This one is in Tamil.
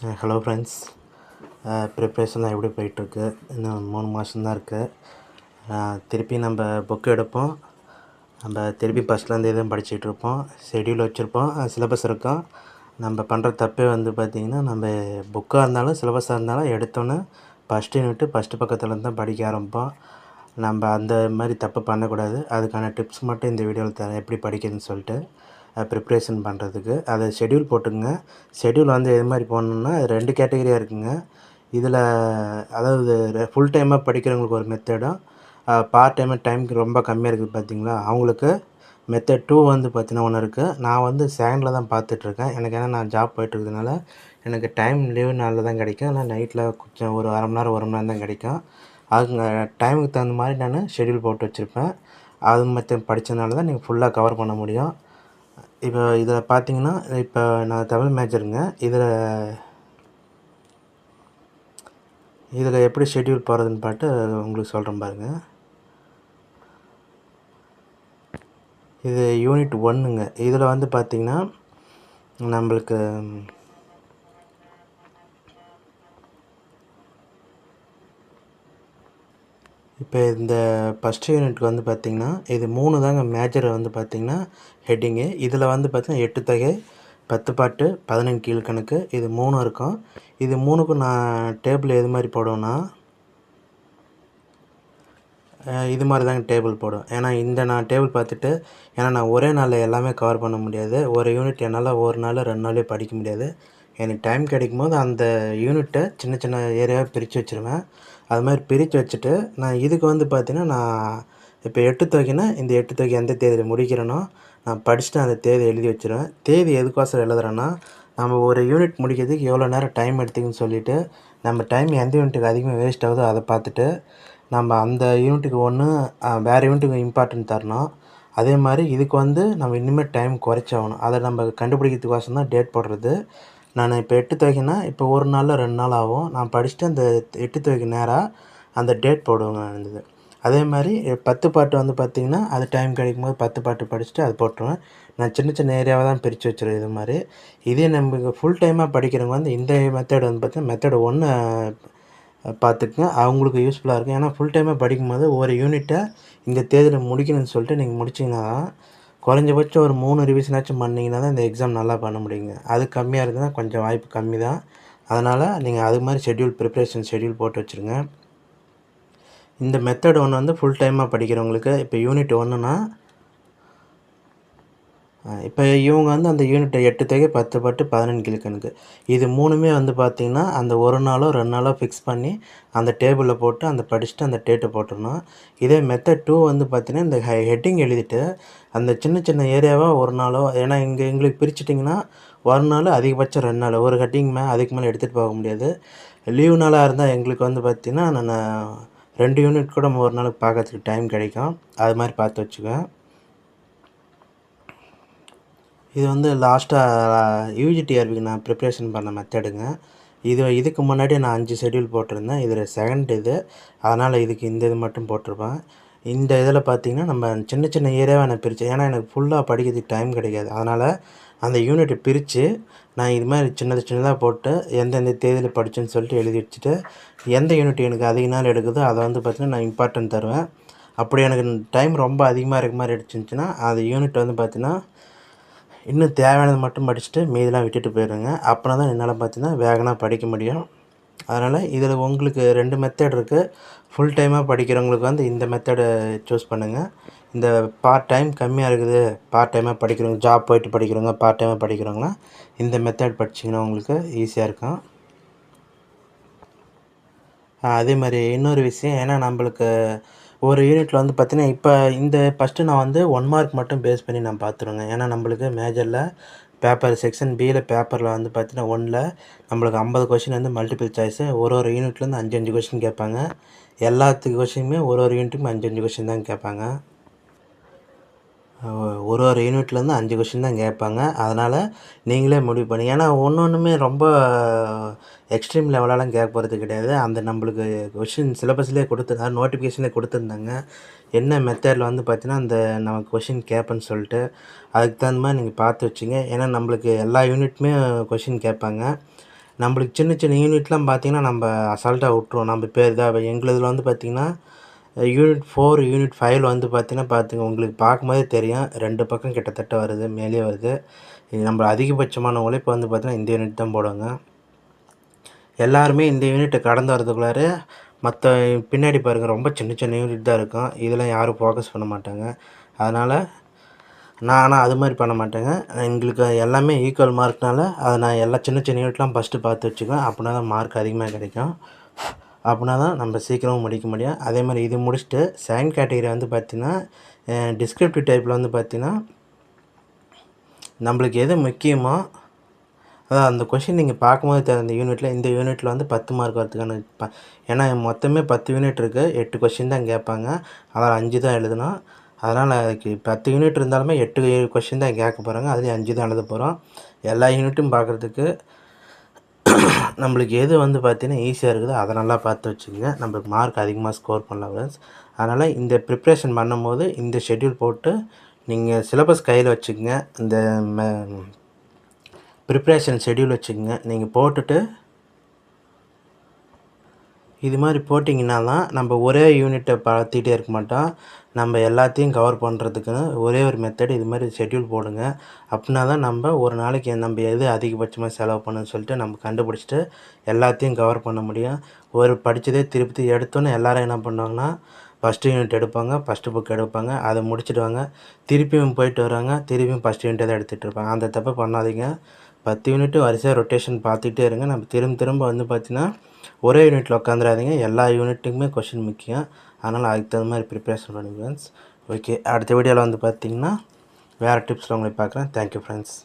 ஹலோ ஃப்ரெண்ட்ஸ் ப்ரிப்ரேஷன்லாம் எப்படி போயிட்டுருக்கு? இன்னும் மூணு மாதம்தான் இருக்குது uh, திருப்பி நம்ம புக் எடுப்போம். நம்ம திருப்பி ஃபஸ்ட்லேருந்து எதுவும் படிச்சுட்டு இருப்போம். ஷெட்யூல் வச்சுருப்போம். சிலபஸ் இருக்கும். நம்ம பண்ணுற தப்பே வந்து பார்த்திங்கன்னா நம்ம புக்காக இருந்தாலும் சிலபஸாக இருந்தாலும் எடுத்தோன்னே ஃபஸ்ட்டு யூனிட்டு ஃபஸ்ட்டு பக்கத்துலேருந்து தான் படிக்க ஆரம்பிப்போம். நம்ம அந்த மாதிரி தப்பு பண்ணக்கூடாது. அதுக்கான டிப்ஸ் மட்டும் இந்த வீடியோவில் தரேன். எப்படி படிக்கிறதுன்னு சொல்லிட்டு. ப்ரிப்ரேஷன் பண்ணுறதுக்கு அதை ஷெட்யூல் போட்டுக்கங்க. ஷெட்யூல் வந்து எது மாதிரி போடணுன்னா ரெண்டு கேட்டகரியாக இருக்குங்க. இதில் அதாவது ஃபுல் டைமாக படிக்கிறவங்களுக்கு ஒரு மெத்தடும் பார்ட் டைமாக டைமுக்கு ரொம்ப கம்மியாக இருக்குது பார்த்தீங்களா அவங்களுக்கு மெத்தட் டூ வந்து பார்த்தீங்கன்னா ஒன்று இருக்குது நான் வந்து செகண்டில் தான் பார்த்துட்ருக்கேன் எனக்கு ஏன்னா நான் ஜாப் போயிட்டுருக்கனால எனக்கு டைம் லீவு நாளில் தான் கிடைக்கும். ஆனால் நைட்டில் கொஞ்சம் ஒரு அரை மணி நேரம் ஒரு மணி நேரம் தான் கிடைக்கும். அதுங்க டைமுக்கு தகுந்த மாதிரி நான் ஷெட்யூல் போட்டு வச்சுருப்பேன். அது மற்ற படித்ததுனால தான் நீங்கள் ஃபுல்லாக கவர் பண்ண முடியும். இப்போ இதில் பார்த்தீங்கன்னா இப்போ நான் தமிழ் மேஜருங்க இதில் இதில் எப்படி ஷெட்யூல் போகிறதுன்னு பாட்டு உங்களுக்கு சொல்கிறேன் பாருங்கள் இது யூனிட் ஒன்றுங்க இதில் வந்து பார்த்திங்கன்னா நம்மளுக்கு இப்போ இந்த ஃபஸ்ட் யூனிட்க்கு வந்து பார்த்திங்கன்னா இது மூணு தாங்க மேஜர் வந்து பார்த்திங்கன்னா ஹெட்டிங்கு இதில் வந்து பார்த்திங்கன்னா எட்டு தொகை பத்து பாட்டு பதினஞ்சு கீழ்கணக்கு இது மூணு இருக்கும். இது மூணுக்கும் நான் டேபிள் எது மாதிரி போடுவேன்னா இது மாதிரி தாங்க டேபிள் போடும் ஏன்னா இந்த நான் டேபிள் பார்த்துட்டு ஏன்னா நான் ஒரே நாளில் எல்லாமே கவர் பண்ண முடியாது. ஒரு யூனிட் என்னால் ஒரு நாள் ரெண்டு நாளே படிக்க முடியாது. எனக்கு டைம் கிடைக்கும் போது அந்த யூனிட்டை சின்ன சின்ன ஏரியாவாக பிரித்து வச்சுருவேன். அது மாதிரி பிரித்து வச்சுட்டு நான் இதுக்கு வந்து பார்த்தீங்கன்னா நான் இப்போ எட்டு தொகைன்னா இந்த எட்டு தொகை எந்த தேதியில் முடிக்கிறேனோ நான் படிச்சுட்டு அந்த தேதி எழுதி வச்சுருவேன். தேதி எதுக்கோசரம் எழுதுறேன்னா நம்ம ஒரு யூனிட் முடிக்கிறதுக்கு எவ்வளோ நேரம் டைம் எடுத்துக்குன்னு சொல்லிவிட்டு நம்ம டைம் எந்த யூனிட்டுக்கு அதிகமாக வேஸ்ட் ஆகுதோ அதை பார்த்துட்டு நம்ம அந்த யூனிட்டுக்கு ஒன்று வேறு யூனிட்டுக்கு இம்பார்ட்டன்ட் தரணும். அதே மாதிரி இதுக்கு வந்து நம்ம இனிமேல் டைம் குறைச்சாகணும். அதை நம்ம கண்டுபிடிக்கிறதுக்கோசம் தான் டேட் போடுறது. நான் இப்போ எட்டு தொகைன்னா இப்போ ஒரு நாளில் ரெண்டு நாள் ஆகும். நான் படிச்சுட்டு அந்த எட்டு துவைக்கு நேராக அந்த டேட் போடுவேங்க நான் இருந்தது அதே மாதிரி பத்து பாட்டு வந்து பார்த்திங்கன்னா அது டைம் கிடைக்கும் போது பத்து பாட்டு படிச்சுட்டு அது போட்டுருவேன். நான் சின்ன சின்ன ஏரியாவை தான் பிரித்து வச்சுருவேன் இது மாதிரி. இதே நமக்கு ஃபுல் டைமாக படிக்கிறவங்க வந்து இந்த மெத்தட் வந்து பார்த்தீங்கன்னா மெத்தட் ஒன்று பார்த்துக்குங்க அவங்களுக்கு யூஸ்ஃபுல்லாக இருக்கும். ஏன்னா ஃபுல் டைமாக படிக்கும்போது ஒரு யூனிட்டை இந்த தேதியில் முடிக்கணும்னு சொல்லிட்டு நீங்கள் முடிச்சிங்கன்னா குறைஞ்சபட்சம் ஒரு மூணு ரிவிஷனாச்சும் பண்ணிங்கன்னா தான் இந்த எக்ஸாம் நல்லா பண்ண முடியுங்க. அது கம்மியாக இருக்குதுன்னா கொஞ்சம் வாய்ப்பு கம்மி தான் அதனால் நீங்கள் அது மாதிரி ஷெட்யூல் ப்ரிப்ரேஷன் ஷெட்யூல் போட்டு வச்சுருங்க. இந்த மெத்தட் ஒன்று வந்து ஃபுல் டைமாக படிக்கிறவங்களுக்கு இப்போ யூனிட் ஒன்றுனா இப்போ இவங்க வந்து அந்த யூனிட்டை எட்டு தொகை பத்து பட்டு பதினெண்டு கிழக்கணுக்கு. இது மூணுமே வந்து பார்த்திங்கன்னா அந்த ஒரு நாளோ ரெண்டு நாளோ ஃபிக்ஸ் பண்ணி அந்த டேபிளில் போட்டு அந்த படிச்சுட்டு அந்த டேட்டை போட்டுடணும். இதே மெத்தட் டூ வந்து பார்த்திங்கன்னா இந்த ஹெ ஹெட்டிங் எழுதிட்டு அந்த சின்ன சின்ன ஏரியாவாக ஒரு நாளோ ஏன்னா இங்கே எங்களுக்கு பிரிச்சிட்டிங்கன்னா ஒரு நாள் அதிகபட்சம் ரெண்டு நாள். ஒரு ஹெட்டிங் மே அதுக்கு மேலே எடுத்துகிட்டு போக முடியாது. லீவு நாளாக இருந்தால் எங்களுக்கு வந்து பார்த்திங்கன்னா நான் ரெண்டு யூனிட் கூட ஒரு நாளுக்கு பார்க்கறதுக்கு டைம் கிடைக்கும். அது மாதிரி பார்த்து வச்சுக்குவேன். இது வந்து லாஸ்ட்டாக யூஜிடிஆர்பிக்கு நான் ப்ரிப்ரேஷன் பண்ண மெத்தடுங்க இது இதுக்கு முன்னாடி நான் அஞ்சு ஷெட்யூல் போட்டிருந்தேன். இதில் செகண்ட் இது. அதனால் இதுக்கு இந்த இது மட்டும் போட்டிருப்பேன். இந்த இதில் பார்த்திங்கன்னா நம்ம சின்ன சின்ன ஏரியாவை நான் பிரித்தேன் ஏன்னா எனக்கு ஃபுல்லாக படிக்கிறதுக்கு டைம் கிடைக்காது. அதனால் அந்த யூனிட்டை பிரித்து நான் இது மாதிரி சின்னது சின்னதாக போட்டு எந்தெந்த தேதியில் படித்தேன்னு சொல்லிட்டு எழுதி வச்சுட்டு எந்த யூனிட் எனக்கு அதிக நாள் எடுக்குதோ அதை வந்து பார்த்திங்கன்னா நான் இம்பார்ட்டன்ட் தருவேன். அப்படி எனக்கு டைம் ரொம்ப அதிகமாக இருக்க மாதிரி எடுத்துருந்துச்சின்னா அது யூனிட் வந்து பார்த்திங்கன்னா இன்னும் தேவையானது மட்டும் படிச்சுட்டு மீதெல்லாம் விட்டுட்டு போயிடுங்க. அப்படின்னா தான் என்னால் பார்த்தீங்கன்னா வேகமாக படிக்க முடியும். அதனால் இதில் உங்களுக்கு ரெண்டு மெத்தட் இருக்குது ஃபுல் டைமாக படிக்கிறவங்களுக்கு வந்து இந்த மெத்தடை சூஸ் பண்ணுங்கள் இந்த பார்ட் டைம் கம்மியாக இருக்குது பார்ட் டைமாக படிக்கிறவங்க ஜாப் போயிட்டு படிக்கிறவங்க பார்ட் டைமாக படிக்கிறவங்களாம் இந்த மெத்தட் படிச்சிங்கன்னா உங்களுக்கு ஈஸியாக இருக்கும். அதே மாதிரி இன்னொரு விஷயம் ஏன்னா நம்மளுக்கு ஒரு யூனிட்டில் வந்து பார்த்தீங்கன்னா இப்போ இந்த ஃபஸ்ட்டு நான் வந்து ஒன் மார்க் மட்டும் பேஸ் பண்ணி நான் பார்த்துருவேங்க ஏன்னா நம்மளுக்கு மேஜரில் பேப்பர் செக்ஷன் பியில் பேப்பரில் வந்து பார்த்தீங்கன்னா ஒன்றில் நம்மளுக்கு ஐம்பது கொஷின் வந்து மல்டிபிள் சாய்ஸு ஒரு ஒரு யூனிட்லேருந்து அஞ்சு அஞ்சு கொஷின் கேட்பாங்க. எல்லாத்துக்கு கொஷினுமே ஒரு ஒரு யூனிட்டுக்கும் அஞ்சு அஞ்சு கொஷின் தான் கேட்பாங்க. ஒரு ஒரு யூனிட்லேருந்து அஞ்சு கொஷின் தான் கேட்பாங்க. அதனால் நீங்களே முடிவு பண்ணி ஏன்னா ஒன்று ஒன்றுமே ரொம்ப எக்ஸ்ட்ரீம் லெவலெலாம் கேட்க போகிறது கிடையாது. அந்த நம்மளுக்கு கொஷின் சிலபஸ்லேயே கொடுத்துருந்தாங்க நோட்டிஃபிகேஷன்லேயே கொடுத்துருந்தாங்க. என்ன மெத்தடில் வந்து பார்த்தீங்கன்னா அந்த நமக்கு கொஷின் கேட்பேன்னு சொல்லிட்டு அதுக்கு தகுந்த மாதிரி நீங்கள் பார்த்து வச்சுங்க. ஏன்னா நம்மளுக்கு எல்லா யூனிட்டுமே கொஷின் கேட்பாங்க. நம்மளுக்கு சின்ன சின்ன யூனிட்லாம் பார்த்தீங்கன்னா நம்ம அசால்ட்டாக விட்ருவோம் நம்ம பேர் தான் எங்களுதில் வந்து பார்த்திங்கன்னா யூனிட் ஃபோர் யூனிட் ஃபைவ்ல வந்து பார்த்தீங்கன்னா பார்த்துங்க உங்களுக்கு பார்க்கும்போதே தெரியும். ரெண்டு பக்கம் கிட்டத்தட்ட வருது மேலே வருது. இது நம்ம அதிகபட்சமான உழைப்பு வந்து பார்த்தீங்கன்னா இந்த யூனிட் தான் போடுவாங்க. எல்லாருமே இந்த யூனிட்டை கடந்து வரதுக்குள்ளார மற்ற பின்னாடி பாருங்கள் ரொம்ப சின்ன சின்ன யூனிட் தான் இருக்கும். இதெல்லாம் யாரும் ஃபோக்கஸ் பண்ண மாட்டாங்க. அதனால் நான் ஆனால் அது மாதிரி பண்ண மாட்டேங்க. எங்களுக்கு எல்லாமே ஈக்குவல் மார்க்னால அதை நான் எல்லா சின்ன சின்ன யூனிட்லாம் ஃபஸ்ட்டு பார்த்து வச்சுக்குவேன். அப்படின்னா தான் மார்க் அதிகமாக கிடைக்கும். அப்படின்னா தான் நம்ம சீக்கிரமாக முடிக்க முடியும். அதே மாதிரி இது முடிச்சுட்டு செகண்ட் கேட்டகரி வந்து பார்த்திங்கன்னா டிஸ்கிரிப்டிவ் டைப்பில் வந்து பார்த்திங்கன்னா நம்மளுக்கு எது முக்கியமோ அதான் அந்த கொஷின் நீங்கள் பார்க்கும்போது தெரியும். யூனிட்டில் இந்த யூனிட்டில் வந்து பத்து மார்க் வரதுக்கான ப ஏன்னா மொத்தமே பத்து யூனிட் இருக்குது எட்டு கொஷின் தான் கேட்பாங்க. அதில் அஞ்சு தான் எழுதணும். அதனால் அதுக்கு பத்து யூனிட் இருந்தாலுமே எட்டு கொஷின் தான் கேட்க போகிறாங்க அதுலேயும் அஞ்சு தான் எழுத போகிறோம் எல்லா யூனிட்டும் பார்க்குறதுக்கு நம்மளுக்கு எது வந்து பார்த்தீங்கன்னா ஈஸியாக இருக்குதோ அதை நல்லா பார்த்து வச்சுக்கோங்க. நம்மளுக்கு மார்க் அதிகமாக ஸ்கோர் பண்ணலாம் ஃப்ரெண்ட்ஸ் அதனால் இந்த ப்ரிப்ரேஷன் பண்ணும்போது இந்த ஷெட்யூல் போட்டு நீங்கள் சிலபஸ் கையில் வச்சுக்கோங்க. இந்த ப்ரிப்ரேஷன் ஷெட்யூல் வச்சுக்கோங்க. நீங்கள் போட்டுட்டு இது மாதிரி போட்டிங்கன்னா தான் நம்ம ஒரே யூனிட்டை பார்த்துட்டே இருக்க மாட்டோம். நம்ம எல்லாத்தையும் கவர் பண்ணுறதுக்குன்னு ஒரே ஒரு மெத்தட் இது மாதிரி ஷெட்யூல் போடுங்க. அப்படின்னா தான் நம்ம ஒரு நாளைக்கு நம்ம எது அதிகபட்சமாக செலவு பண்ணணும்னு சொல்லிட்டு நம்ம கண்டுபிடிச்சிட்டு எல்லாத்தையும் கவர் பண்ண முடியும். ஒரு படித்ததே திருப்பி எடுத்தோன்னே எல்லோரும் என்ன பண்ணுவாங்கன்னா ஃபஸ்ட்டு யூனிட் எடுப்பாங்க ஃபஸ்ட்டு புக் எடுப்பாங்க அதை முடிச்சிடுவாங்க. திருப்பியும் போயிட்டு வருவாங்க திருப்பியும் ஃபஸ்ட் யூனிட்டை தான் எடுத்துகிட்டு இருப்பாங்க. அந்த தப்பை பண்ணாதீங்க. பத்து யூனிட்டு வரிசையாக ரொட்டேஷன் பார்த்துட்டே இருங்க. நம்ம திரும்ப திரும்ப வந்து பார்த்திங்கன்னா ஒரே யூனிட்டில் உட்காந்துடாதீங்க எல்லா யூனிட்டுக்குமே கொஷின் முக்கியம். அதனால் அதுக்கு தகுந்த மாதிரி ப்ரிப்பரேஷன் பண்ணுங்க ஃப்ரெண்ட்ஸ் ஓகே அடுத்த வீடியோவில் வந்து பார்த்திங்கன்னா வேறு டிப்ஸில் உங்களை பார்க்குறேன். Thank you friends